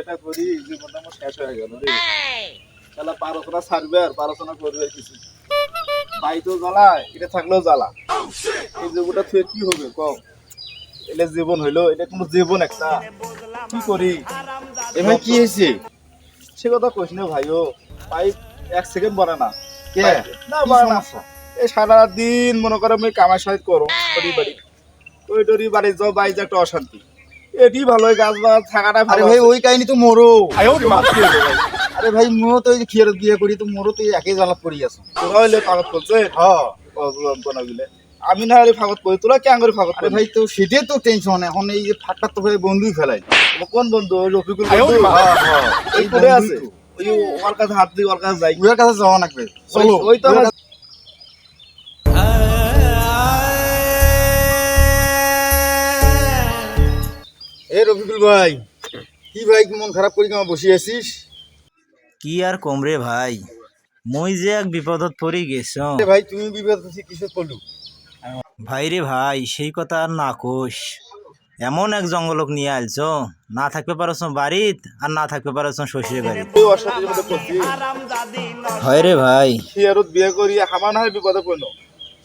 বিয়েটা করি জীবনটা আমার শেষ হয়ে গেল রে। পারসনা ছাড়বে আর পারসনা করবে কিছু। জ্বালা এটা থাকলেও জ্বালা। এই জীবনটা তুই কি হবে কম এটা জীবন হইল এটা কোনো জীবন একটা কি করি? এ কি হয়েছে সে কথা কইস না ভাই ও ভাই এক সেকেন্ড বলে না। কে? না বলে না? এই সারা দিন মনে করো আমি কামাই সাহিত করো বাড়ি বাড়ি। ওই টরি বাড়ি যাও বাড়ি যে একটা অশান্তি। এটি ভালো গাছ বাগান থাকাটা আরে ভালো ভাই ওই কাহিনী তো মোরো মাছ কি হলো ভাই? আরে ভাই মোরো তো ওই যে বিয়ে করি তো মোরো তো একই জ্বালাত পড়ি আছে। তোরা হইলে ফাগত করছে? হ্যাঁ। আমি না হলে ফাগত করি তোরা কেন করে ফাগত আরে ভাই তো সেটাই তো টেনশন এখন এই যে ফাটকা তো ভাই বন্ধুই ফেলাই। কোন বন্ধু? ওই রফিকুল হ্যাঁ? হ্যাঁ, এই করে আছে। ওই ওর কাছে হাত দিয়ে ওর কাছে যাই। উয়ার কাছে যাওয়া লাগবে। চলো। ওই তো এ রফিকুল ভাই কি ভাই মন খারাপ করি কেমন বসে আছিস? কি আর কমরে ভাই? মই যে এক বিপদত পড়ি গেছ। ভাই তুমি বিপদ আছি কিসের পড়লু? ভাই রে ভাই সেই কথা আর না কোষ এমন এক জঙ্গলক নিয়ে আলছ না থাকতে পারছ বাড়িত আর না থাকতে পারছ শ্বশুরের অশান্তির হয় রে ভাই। বিয়ে করি আমার না হয় বিপদে পড়ল।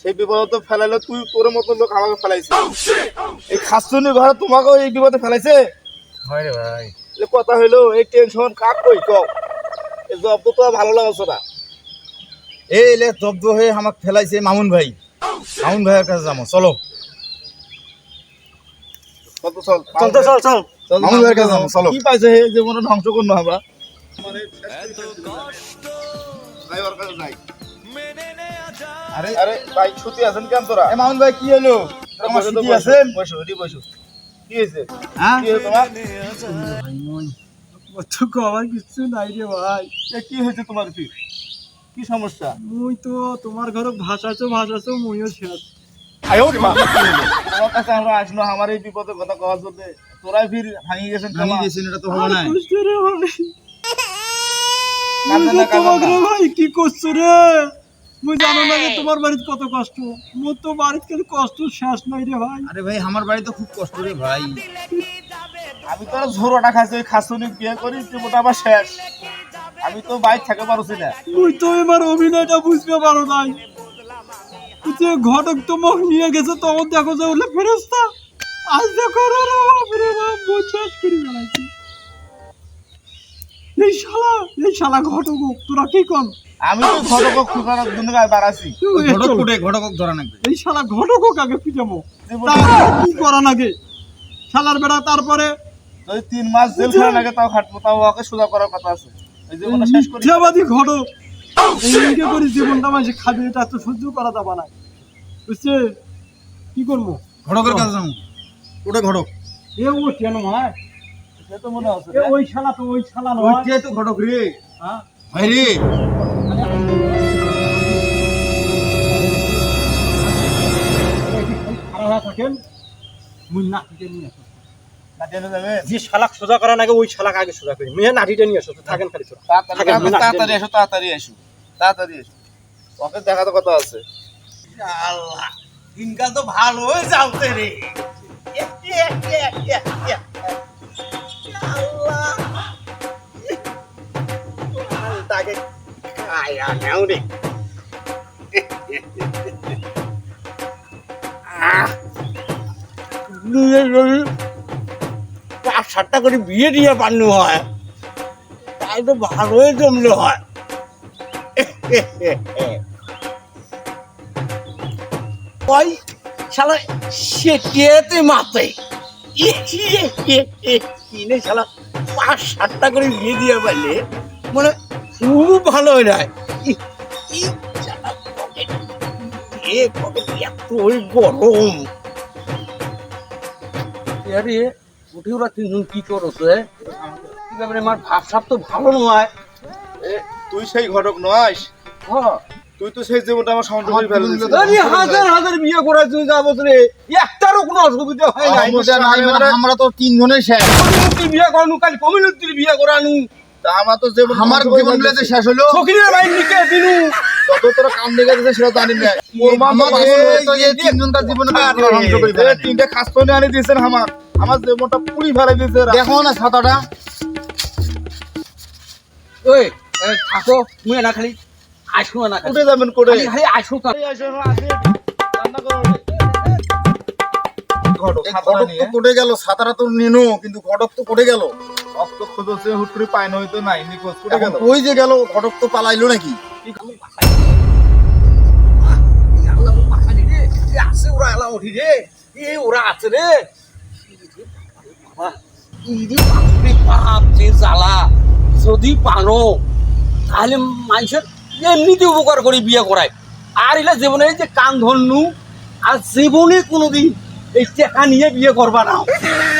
সেই বিপদে তো ফেলাইলো তুই তোর মতো লোক আমাকে ফেলাইছে। এই খাসুনি ঘরে তোমাকেও এই বিপদে ফেলাইছে? হয় রে ভাই। কথা হইল এই টেনশন কাক কই কও এই জব তো ভালো লাগছে না। এই এলে জব্দ হয়ে আমাকে ফেলাইছে মামুন ভাই। মামুন ভাইয়ের কাছে যাব চলো। চল চল চল চল। চল, মামুন ভাইয়ের কাছে যাব চলো। কি পাইছে হে জীবনে ধ্বংস করল আমরা? ভাই ওর কাছে যাই। আরে আরে ভাই ছুটি আছেন কেন তোরা? এ মামুন ভাই কি হলো? তোমার তো, ছুটি বসো, আছেন বসো এটি বসো। কি হয়েছে? হ্যাঁ? কি হয়েছে তোমার? তোকে আমার কিছু নাই রে ভাই। এ, কি হয়েছে তোমার কি? কি সমস্যা? মুই তো তোমার ঘরে ভাসাছো ভাসাছো মুইও শেষ। তোমার কাছে আমরা আসলো আমার এই বিপদের কথা কওয়ার জন্য। তোরাই ফির ভাঙি গেছেন আমি কেমন? গেছি এটা তো হবে না কষ্ট রে ভাই। কাঁদবে মুই না, যে কাঁদবে তোমাকে না। রে ভাই কি করছ রে? মুই জানো না যে তোমার বাড়িতে কত কষ্ট? মোর তো বাড়িতে কিন্তু কষ্ট শেষ নাই রে ভাই। আরে ভাই আমার বাড়ি তো খুব কষ্ট রে ভাই। আমি তো আর ঝোড়োটা খাইছি ওই খাসুনি বিয়ে করি জীবনটা আমার শেষ। আমি তো বাইক থাকতে পারছি না। মুই তো এবার অভিনয়টা বুঝতে পারো নাই। যে ঘটক তো মুখ নিয়ে গেছে তখন দেখো যে ফেরস্তা আজ দেখো রে শালা এই শালা ঘটক তোরা কি কর আমি তো ঘটক খুকার দুনিয়ায় বাড়াছি ওই ঘটক কুটে ঘটক ধরা লাগবে এই শালা ঘটক কাকে পিটাবো কি করা লাগে শালার বেড়া তারপরে? যদি তিন মাস জেল খেলা লাগে তাও খাটবো তাও ওকে সোজা করার কথা আছে। এই জীবনটা শেষ করি। মিথ্যাবাদী ঘটক। এইদিকে করে জীবনটা মাঝে খাবে এটা তো সহ্য করা যাবে না। বুঝছে? কি করব? ঘটকের কাছে যাব। ওটা ঘটক। এ ও কেন হয় সে তো মনে এ ওই শালা তো ওই শালা নয়। তো ঘটক রে। হ্যাঁ? ভাই রে থাকেন মুই নাতিকে নিয়ে আসো যে শালাক সোজা ওই শালাক আগে সোজা করি। মুই নাতিটা নিয়ে আসো থাকেন খালি তাড়াতাড়ি থাকে, তাড়াতাড়ি এসো তাড়াতাড়ি এসো। তাড়াতাড়ি এসো। ওকে দেখাতে কথা আছে। আল্লাহ দিনকাল তো ভালোই যাওতে রে। পাঁচ সাতটা করে বিয়ে দিয়ে বান্নু হয়, তাই তো ভালোই জমলে হয়। ওই শালা সেটিয়েতে মাতে কিনে শালা পাঁচ সাতটা করে বিয়ে দিয়ে পারলে মানে খুব ভালো হয় না। ই- ই শালা এ পকেট এত ওই গরম। আরে উঠে ওরা তিনজন কি করছে? আমার ভাব সাপ তো ভালো নয়। এ, তুই সেই ঘটক নয়? হ্যাঁ। তুই তো সেই জীবনটা আমার করে ফেলে দিছিস। হাজার হাজার বিয়ে করে তুই যা বছরে একটারও কোনো অসুবিধা হয় নাই। মানে আমরা তো তিনজনের শেষ। কমিউনিটি বিয়ে করানু কাল বিয়ে করানু। তা আমার তো জীবন আমার জীবন। শেষ হলো। ফকিরের ভাই নিকে দিনু। কত তোর কাম লেগে সেটা জানি না মোর মা তো আমার পাগল এই- তো এই তিনজনকার জীবনে করে। তিনটে খাস্তনি আনি দিয়েছেন আমার। আমার জীবনটা পুরি ফেলে দিয়েছে দেখো না ছাতাটা। ওই থাকো মুই না খালি। আসো না উঠে যাবেন করে খালি খালি আসো তো। রান্না করো। ঘটক নিয়ে তো পড়ে গেল সাতারা তো নিনো কিন্তু ঘটক তো পড়ে গেল। খোঁজছে হুট করে পায় না হইতো নাই নিখোঁজ এখন গেল। কই যে গেল ঘটক তো পালাইলো নাকি? আছে ওরা এলা উঠি রে এ ওরা আছে রে বাবা ইদি বাপরে বাপ যে জ্বালা। যদি পানো তাহলে মানুষের এমনিতে উপকার করে বিয়ে করায়। আর এটা জীবনে যে কান ধরনু, আর জীবনে কোনোদিন এই টেকা নিয়ে বিয়ে করবা না।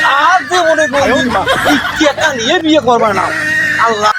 আর জীবনে কোনোদিন এই টেকা নিয়ে বিয়ে করবা না। আল্লাহ।